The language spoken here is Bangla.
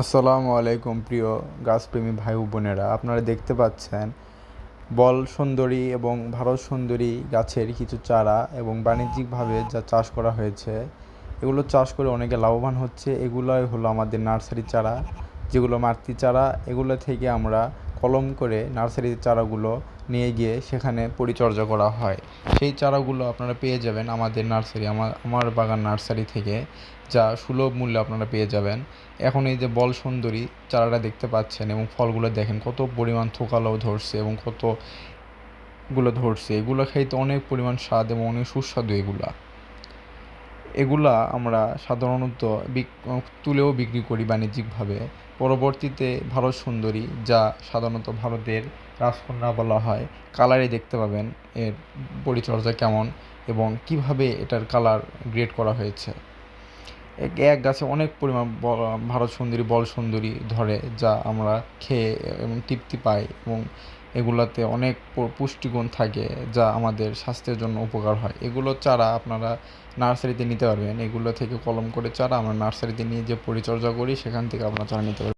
আসসালামু আলাইকুম প্রিয় গাছপ্রেমী ভাই বোনেরা। আপনারা দেখতে পাচ্ছেন বল সুন্দরী এবং ভারত সুন্দরী গাছের কিছু চারা এবং বাণিজ্যিকভাবে যা চাষ করা হয়েছে, এগুলো চাষ করে অনেকে লাভবান হচ্ছে। এগুলোই হলো আমাদের নার্সারি চারা, যেগুলো মাতৃ চারা, এগুলো থেকে আমরা কলম করে নার্সারির চারাগুলো নিয়ে গিয়ে সেখানে পরিচর্যা করা হয়। সেই চারাগুলো আপনারা পেয়ে যাবেন আমাদের নার্সারি আমার আমার বাগান নার্সারি থেকে, যা সুলভ মূল্যে আপনারা পেয়ে যাবেন। এখন এই যে বল সুন্দরী চারাটা দেখতে পাচ্ছেন এবং ফলগুলো দেখেন, কত পরিমাণ থোকালো ধরছে এবং কতগুলো ধরছে। এগুলো খাইতে অনেক পরিমাণ স্বাদ এবং অনেক সুস্বাদু এগুলা। এগুলা আমরা সাধারণত বিক- তুলেও বিক্রি করি বাণিজ্যিকভাবে। পরবর্তীতে ভারত সুন্দরী, যা সাধারণত ভারতের রাজকন্যা বলা হয় কালারে দেখতে পাবেন এর পরিচর্যা কেমন এবং কীভাবে এটার কালার গ্রেড করা হয়েছে। এক গাছে অনেক পরিমাণ ভারত সুন্দরী, বল সুন্দরী ধরে, যা আমরা খেয়ে এবং তৃপ্তি পাই এবং এগুলাতে অনেক পুষ্টিগুণ থাকে, যা আমাদের স্বাস্থ্যের জন্য উপকার হয়। এগুলো চারা আপনারা নার্সারিতে নিতে পারবেন। এগুলো থেকে কলম করে চারা আমরা নার্সারিতে নিয়ে যে পরিচর্যা করি, সেখান থেকে আপনারা চারা নিতে পারবেন।